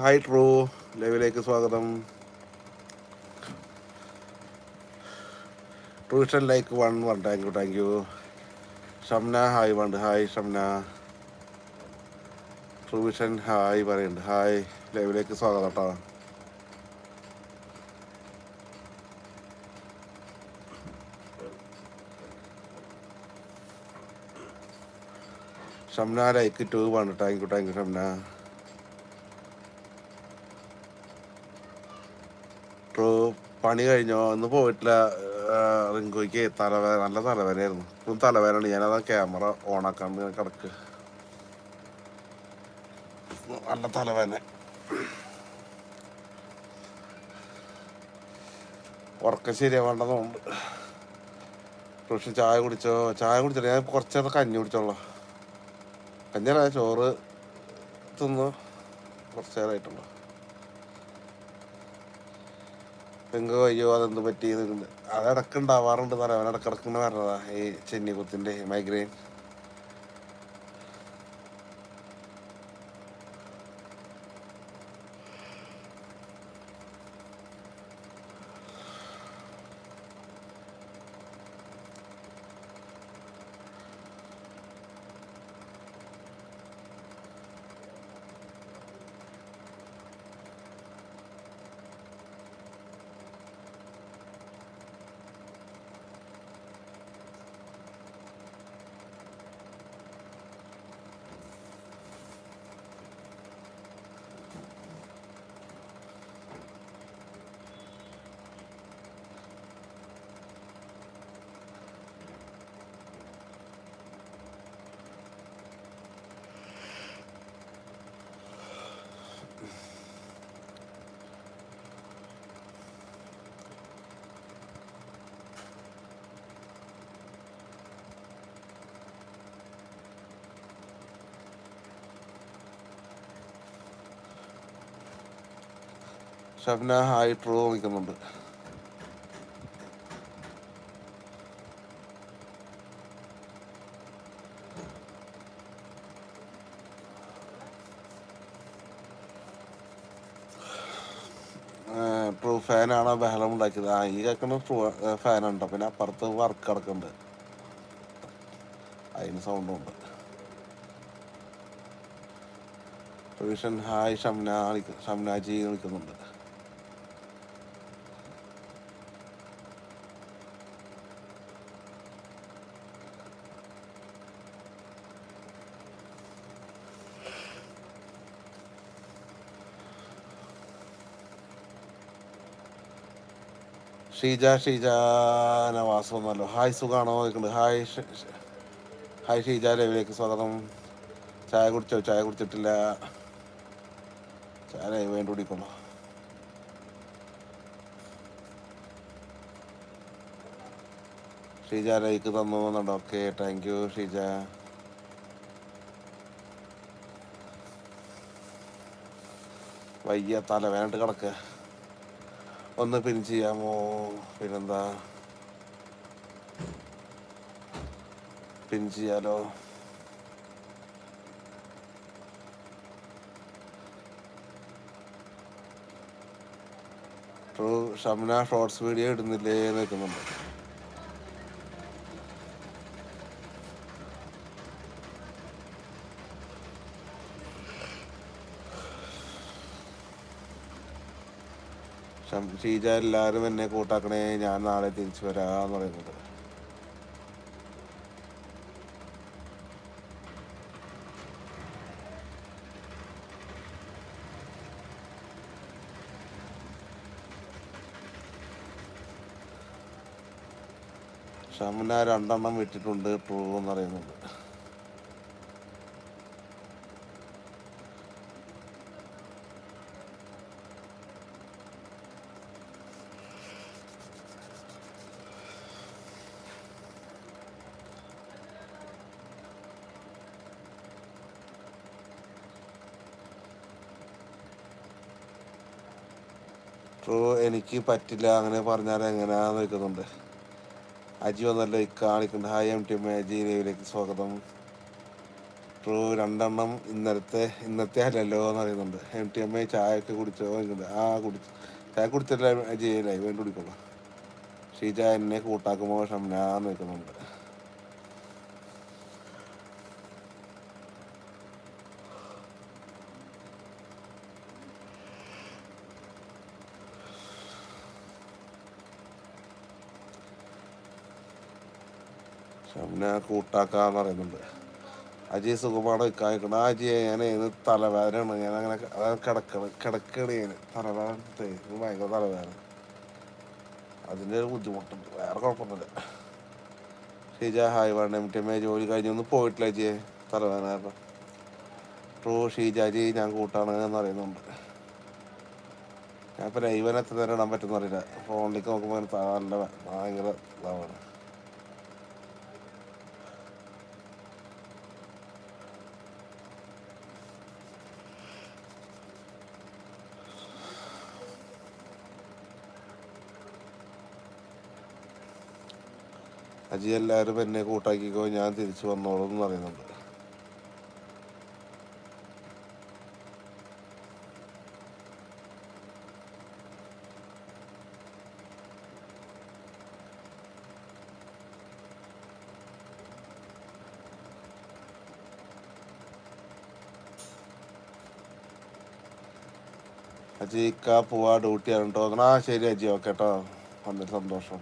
Hi true ലൈവിലേക്ക് സ്വാഗതം. Tuition like one one thank you thank you Shamna hi വണ്ട് hi Shamna Truevision hi പറയുന്നുണ്ട് hi ലൈവിലേക്ക് സ്വാഗതം കേട്ടോ. Shamna like two one thank you thank you Shamna true പണി കഴിഞ്ഞോ? ഒന്ന് പോയിട്ടില്ല. റിങ്കോയ്ക്ക് തലവേദന നല്ല തലവേദനയായിരുന്നു. ഇപ്പം തലവേനാണ് ഞാനത് ക്യാമറ ഓണാക്കാണ്ട് ഇങ്ങനെ കിടക്ക്. നല്ല തലവേദന. ഉറക്കം ശരിയാവേണ്ടതുണ്ട് പക്ഷെ ചായ കുടിച്ചോ? ചായ കുടിച്ചില്ല. ഞാൻ കുറച്ചേരം കഞ്ഞി കുടിച്ചോളാം. കഞ്ഞിയല്ല ചോറ് തിന്നു കുറച്ച് നേരമായിട്ടുള്ളൂ നിങ്ങൾക്ക് അയ്യോ അതെന്ത് പറ്റി അത് ഇടയ്ക്ക് ഉണ്ടാവാറുണ്ട് ഇടക്കിടക്കുന്ന പറഞ്ഞതാ ഈ ചെന്നിക്കുത്തിന്റെ മൈഗ്രെയിൻ ഷബ്ന ഹായ് ട്രൂ നിൽക്കുന്നുണ്ട് ഫാനാണോ ബഹളം ഉണ്ടാക്കിയത്? ആ ഈ കേൾക്കുന്ന ട്രൂ ഫാനുണ്ടോ? പിന്നെ അപ്പുറത്ത് വർക്ക് കിടക്കുന്നുണ്ട്. അതിന് സൗണ്ടും ഉണ്ട്. പ്രൊവിഷൻ ഹായ് ഷംന ഷംനാജി വിളിക്കുന്നുണ്ട്. ഷീജ ഷീജ നവാസ് വന്നല്ലോ. ഹായ് സുഖാണോ? നിൽക്കുന്നത് ഹായ് ഹായ് ഷീജ ലൈവിലേക്ക് സ്വാഗതം. ചായ കുടിച്ചോ? ചായ കുടിച്ചിട്ടില്ല. ചായ ലൈവ് വേണ്ടി കുടിക്കണോ ഷീജ ലൈക്ക് തന്നു എന്നുണ്ട്. Okay thank you Sheeja. വയ്യ തല വേണ്ട കിടക്ക. ഒന്ന് പിൻ ചെയ്യാമോ? പിന്നെന്താ? പിൻ ചെയ്യാലോ? ഷംന ഷോർട്സ് വീഡിയോ ഇടുന്നില്ലേ നിൽക്കുന്നുണ്ട് ഷീജ എല്ലാവരും എന്നെ കൂട്ടാക്കണേ ഞാൻ നാളെ തിരിച്ചു വരാന്ന് പറയുന്നത് ഷംന രണ്ടെണ്ണം വിട്ടിട്ടുണ്ട് പോകുമെന്ന് പറയുന്നുണ്ട്. ട്രൂ എനിക്ക് പറ്റില്ല അങ്ങനെ പറഞ്ഞാൽ എങ്ങനെയാന്ന് നിൽക്കുന്നുണ്ട്? അജി വന്നല്ലോ കാണിക്കുന്നുണ്ട് ഹായ് എം ടി അജി ലൈവിലേക്ക് സ്വാഗതം. ട്രൂ രണ്ടെണ്ണം ഇന്നലത്തെ ഇന്നത്തെ അല്ലല്ലോ എന്ന് അറിയുന്നുണ്ട് എം ടി എം എ ചായ ഒക്കെ കുടിച്ചോ. ആ കുടിച്ചു ചായ കുടിച്ചിട്ടില്ല ലൈവ് വേണ്ടി കുടിക്കുള്ളൂ ഷീജ എന്നെ കൂട്ടാക്കുമ്പോൾ ഷംനാന്ന് നിൽക്കുന്നുണ്ട്. ഷംന കൂട്ടാക്കാന്ന് പറയുന്നുണ്ട്. അജി സുഖമാണ് ഇക്കായിക്കണം ആ അജി ഞാൻ ഏത് തലവേദനയാണ്. ഞാൻ അങ്ങനെ കിടക്കണം കിടക്കണ ഞാൻ തലവേദന ഭയങ്കര തലവേദന. അതിന്റെ ഒരു ബുദ്ധിമുട്ടുണ്ട്. വേറെ കുഴപ്പമൊന്നുമില്ല. ഷീജ ഹായ് വേണ്ട എം ടി എം ജോലി കഴിഞ്ഞൊന്നും പോയിട്ടില്ല അജിയെ. തലവേദന കാരണം ട്രൂ ഷീജ അജി ഞാൻ കൂട്ടാണ് എന്ന് പറയുന്നുണ്ട്. ഞാൻ ഇപ്പം ലൈവൻ എത്ര നേരം ഇടാൻ പറ്റുമെന്ന് അറിയില്ല. ഫോണിലേക്ക് നോക്കുമ്പോൾ നല്ല ഭയങ്കര ഇതാവാണ്. അജി എല്ലാവരും എന്നെ കൂട്ടാക്കിക്കോ ഞാൻ തിരിച്ചു വന്നോളൂ എന്ന് പറയുന്നുണ്ട്. അജി ഇക്ക പോവാ ഡ്യൂട്ടിയാണ് കേട്ടോ ആ ശരി അജി ഓക്കെ കേട്ടോ വന്നിട്ട് സന്തോഷം.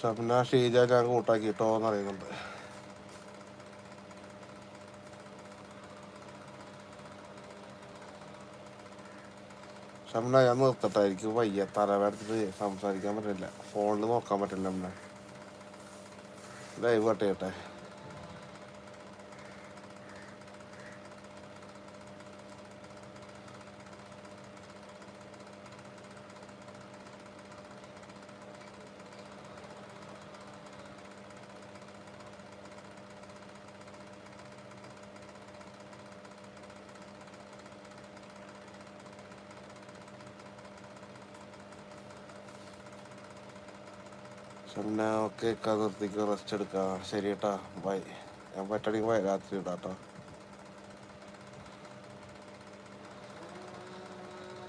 ഷബ്ന ഷീജ ഞാൻ കൂട്ടാക്കിട്ടോ എന്ന് അറിയുന്നുണ്ട് ഷംന ഞാൻ നിർത്തട്ടെ എനിക്ക് വയ്യ. തലവേദനത്തിട്ട് സംസാരിക്കാൻ പറ്റില്ല. ഫോണിൽ നോക്കാൻ പറ്റില്ല നമ്മളെ ലൈവ് കട്ട് ചെയ്യട്ടെ ഷംന ഓക്കെ നിർത്തിക്കോ റെസ്റ്റ് എടുക്കാം. ശരി കേട്ടാ ബൈ ഞാൻ പറ്റണെങ്കിൽ രാത്രി ഇടാട്ടോ